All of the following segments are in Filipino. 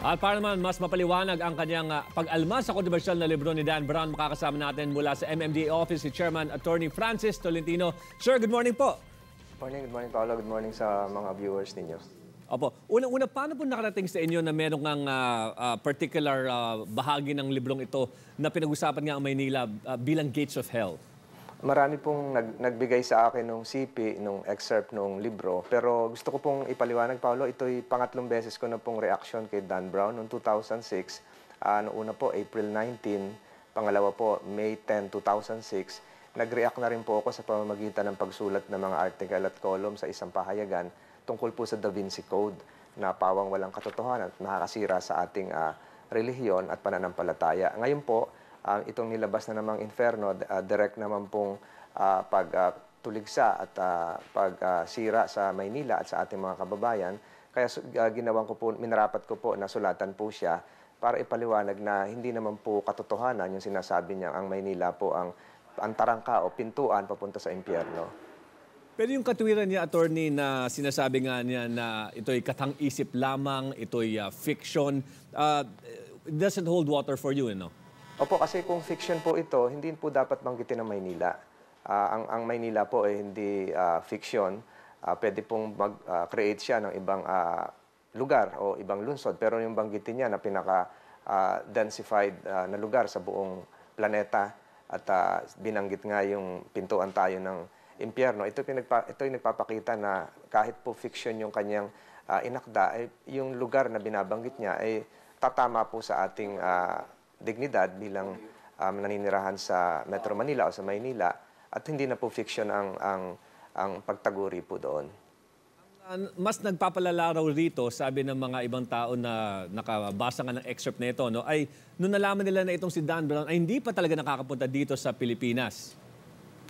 At para naman mas mapaliwanag ang kanyang uh, pag-alma sa kontrobersyal na libro ni Dan Brown, makakasama natin mula sa MMDA Office si Chairman Attorney Francis Tolentino. Sir, good morning po. Morning, good morning Paolo. Good morning sa mga viewers ninyo. Opo. Unang-una, paano po nakarating sa inyo na meron ng uh, uh, particular uh, bahagi ng librong ito na pinag-usapan nga ang Maynila uh, bilang Gates of Hell? Marami pong nag, nagbigay sa akin nung CP, nung excerpt nung libro. Pero gusto ko pong ipaliwanag, Paolo, ito'y pangatlong beses ko na pong reaction kay Dan Brown noong 2006. Uh, noong una po, April 19. Pangalawa po, May 10, 2006. Nag-react na rin po ako sa pamamagitan ng pagsulat ng mga article at column sa isang pahayagan tungkol po sa Da Vinci Code na pawang walang katotohanan at nakakasira sa ating uh, relihiyon at pananampalataya. Ngayon po, uh, itong nilabas na namang inferno, uh, direct naman pong uh, pagtuligsa uh, at uh, pagsira uh, sa Maynila at sa ating mga kababayan. Kaya uh, ginawan ko po, minarapat ko po na sulatan po siya para ipaliwanag na hindi naman po katotohanan yung sinasabi niya ang Maynila po ang ang tarangka o pintuan papunta sa impyerno. Pero yung katuwiran niya, attorney, na sinasabi nga niya na ito'y katang-isip lamang, ito'y uh, fiction, uh, it doesn't hold water for you, no? Opo, kasi kung fiction po ito, hindi po dapat banggitin ng Maynila. Uh, ang, ang Maynila po ay hindi uh, fiction. Uh, pwede pong mag-create uh, siya ng ibang uh, lugar o ibang lungsod. Pero yung banggitin niya na pinaka-densified uh, uh, na lugar sa buong planeta at uh, binanggit nga yung pintuan tayo ng impyerno, ito, pinagpa, ito yung nagpapakita na kahit po fiction yung kanyang uh, inakda, ay yung lugar na binabanggit niya ay tatama po sa ating uh, dignidad bilang um, naninirahan sa Metro Manila o sa Maynila at hindi na po fiction ang, ang, ang pagtaguri po doon. Mas nagpapalala raw rito, sabi ng mga ibang tao na nakabasa nga ng excerpt nito, no, ay nung nalaman nila na itong si Dan Brown ay hindi pa talaga nakakapunta dito sa Pilipinas.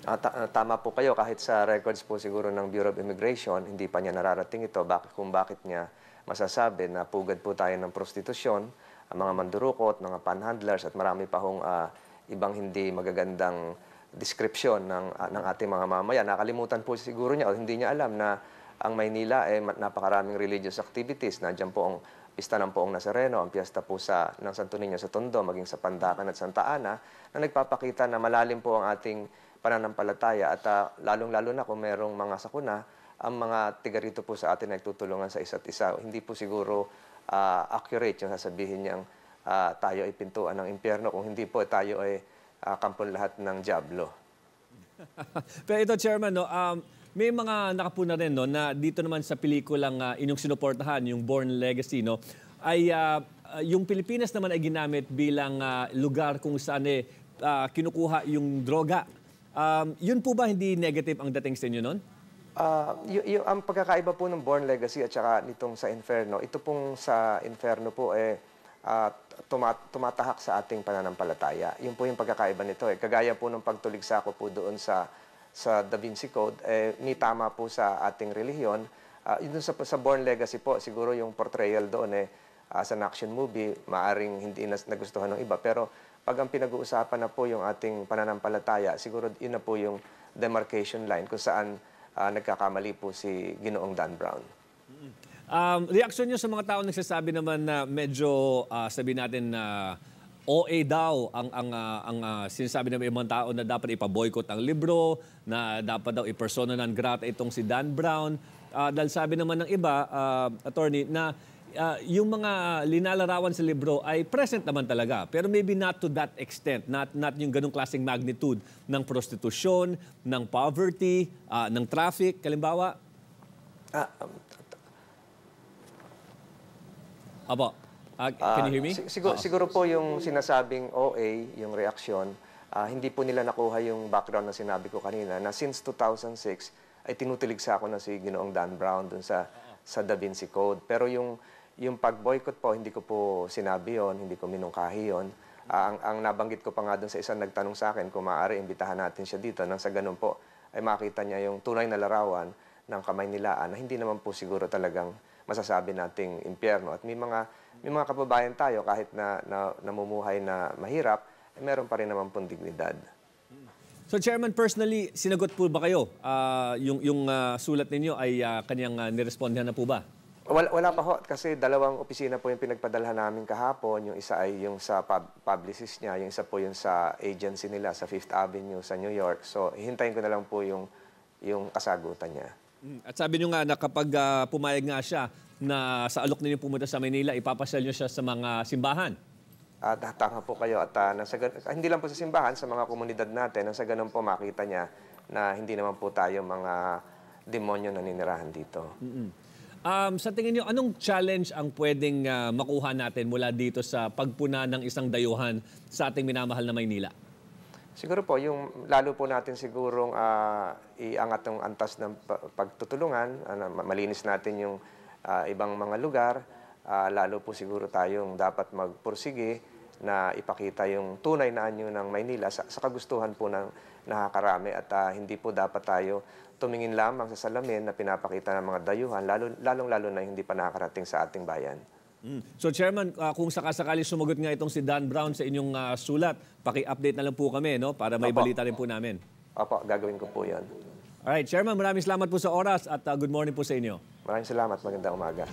Uh, ta- tama po kayo, kahit sa records po siguro ng Bureau of Immigration, hindi pa niya nararating ito bakit, kung bakit niya masasabi na pugad po tayo ng prostitusyon mga mandurukot, mga panhandlers at marami pa hong uh, ibang hindi magagandang description ng, uh, ng ating mga mamaya. Nakalimutan po siguro niya o hindi niya alam na ang Maynila ay eh, napakaraming religious activities. Nandiyan po ang pista ng Poong Nazareno, ang piyesta po sa, ng Santo Niño sa Tondo, maging sa Pandakan at Santa Ana, na nagpapakita na malalim po ang ating pananampalataya at uh, lalong-lalo na kung merong mga sakuna, ang mga tiga rito po sa atin ay tutulungan sa isa't isa. Hindi po siguro uh, accurate yung sasabihin niyang uh, tayo ay pintuan ng impyerno. Kung hindi po, tayo ay uh, kampon lahat ng Diablo. Pero ito, Chairman, no, um, may mga nakapuna rin no, na dito naman sa pelikulang uh, inyong sinuportahan, yung Born Legacy, no, ay uh, yung Pilipinas naman ay ginamit bilang uh, lugar kung saan eh, uh, kinukuha yung droga. Um, yun po ba hindi negative ang dating sa inyo noon? Uh, y- y- ang pagkakaiba po ng Born Legacy at saka nitong sa Inferno, ito pong sa Inferno po eh uh, tumat- tumatahak sa ating pananampalataya. Yun po yung pagkakaiba nito eh. Kagaya po ng pagtuligsa ko po doon sa sa Da Vinci Code, eh, ni tama po sa ating relihiyon. Uh, yun sa, sa Born Legacy po, siguro yung portrayal doon eh, uh, sa action movie, maaring hindi na nagustuhan ng iba. Pero pag ang pinag-uusapan na po yung ating pananampalataya, siguro yun na po yung demarcation line kung saan uh, nagkakamali po si Ginoong Dan Brown. Um, reaksyon niyo sa mga tao nagsasabi naman na medyo uh, sabi natin na uh, OA daw ang ang uh, ang uh, sinasabi ng ibang tao na dapat ipa-boycott ang libro, na dapat daw i-persona non grata itong si Dan Brown. Uh, dahil sabi naman ng iba, uh, attorney, na uh, yung mga linalarawan sa libro ay present naman talaga. Pero maybe not to that extent. Not, not yung ganong klaseng magnitude ng prostitusyon, ng poverty, uh, ng traffic, kalimbawa. Ah, um, Abo, uh, can you hear me? Uh, siguro, oh. siguro po yung sinasabing OA, yung reaksyon, uh, hindi po nila nakuha yung background na sinabi ko kanina na since 2006 ay tinutulig sa ako na si Ginoong Dan Brown dun sa sa Da Vinci Code. Pero yung yung pag-boycott po, hindi ko po sinabi yon, hindi ko minungkahi yon. Uh, ang, ang nabanggit ko pa nga doon sa isang nagtanong sa akin kung maaari imbitahan natin siya dito nang sa ganun po ay makita niya yung tunay na larawan ng kamay nilaan na hindi naman po siguro talagang masasabi nating impyerno. At may mga, may mga kababayan tayo kahit na, na namumuhay na mahirap, eh, meron pa rin naman pong dignidad. So Chairman, personally, sinagot po ba kayo? Uh, yung yung uh, sulat ninyo ay uh, kanyang uh, nirespondihan na po ba? Wala, wala pa ho, kasi dalawang opisina po yung pinagpadalhan namin kahapon. Yung isa ay yung sa pub- publicist niya, yung isa po yung sa agency nila sa Fifth Avenue sa New York. So, hintayin ko na lang po yung, yung kasagutan niya. Mm, At sabi nyo nga na kapag ah, pumayag nga siya na sa alok ninyo pumunta sa Manila, ipapasyal nyo siya sa mga simbahan. At tama po kayo at ah, nasa, ah, hindi lang po sa simbahan, sa mga komunidad natin, nang sa ganun po makita niya na hindi naman po tayo mga demonyo na ninirahan dito. Um, sa tingin nyo, anong challenge ang pwedeng ah, makuha natin mula dito sa pagpuna ng isang dayuhan sa ating minamahal na Maynila? Siguro po, yung lalo po natin sigurong ah, iangat ng antas ng pa- pagtutulungan, ma- malinis natin yung ah, ibang mga lugar, ah, lalo po siguro tayong dapat magpursige na ipakita yung tunay na anyo ng Maynila sa, sa kagustuhan po ng nakakarami at ah, hindi po dapat tayo tumingin lamang sa salamin na pinapakita ng mga dayuhan, lalo, lalong-lalo na hindi pa nakakarating sa ating bayan. Mm. So Chairman, ah, kung sakasakali sumagot nga itong si Dan Brown sa inyong ah, sulat, paki-update na lang po kami no para may Opo. balita rin po namin. Opo, gagawin ko po yan. Alright, Chairman, maraming salamat po sa oras at ah, good morning po sa inyo. Maraming salamat, magandang umaga.